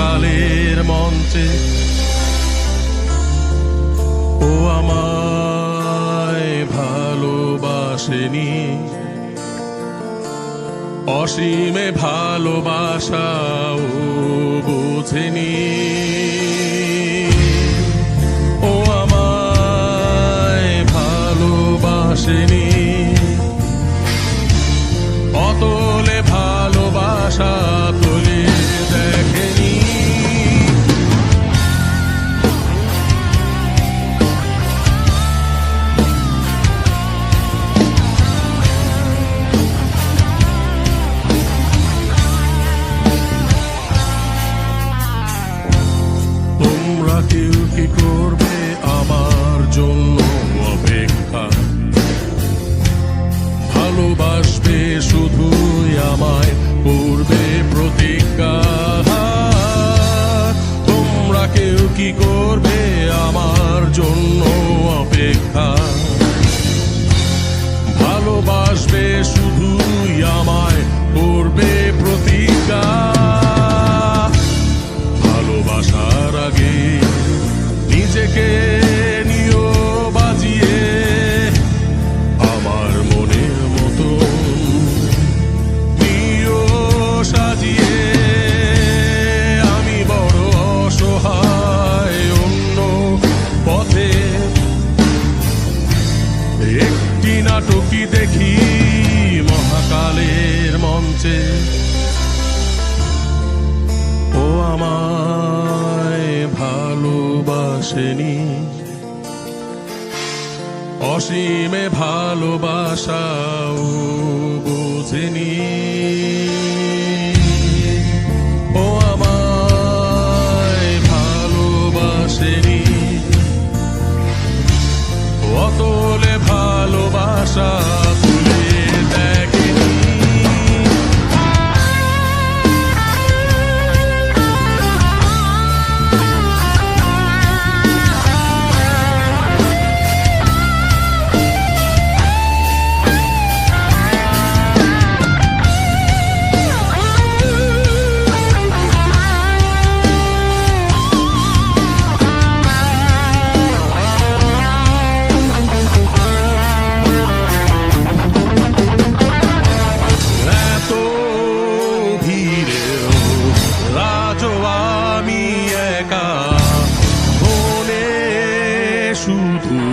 মহাকালের মঞ্চে। ও আমায় ভালোবাসেনি। অসীমে ভালোবাসা ও বোঝেনি। ও আমায় ভালোবাসেনি। অতলে ভালোবাসা তোমরা কেউ কি করবে আমার জন্য অপেক্ষা? ভালোবাসবে শুধুই আমায়, করবে প্রতিজ্ঞা। তোমরা কেউ কি করবে আমার জন্য অপেক্ষা? ভালোবাসবে মহাকালের ও আমায় ভালোবাসেনি। অসীমে ভালোবাসাও বোঝেনি। 殊途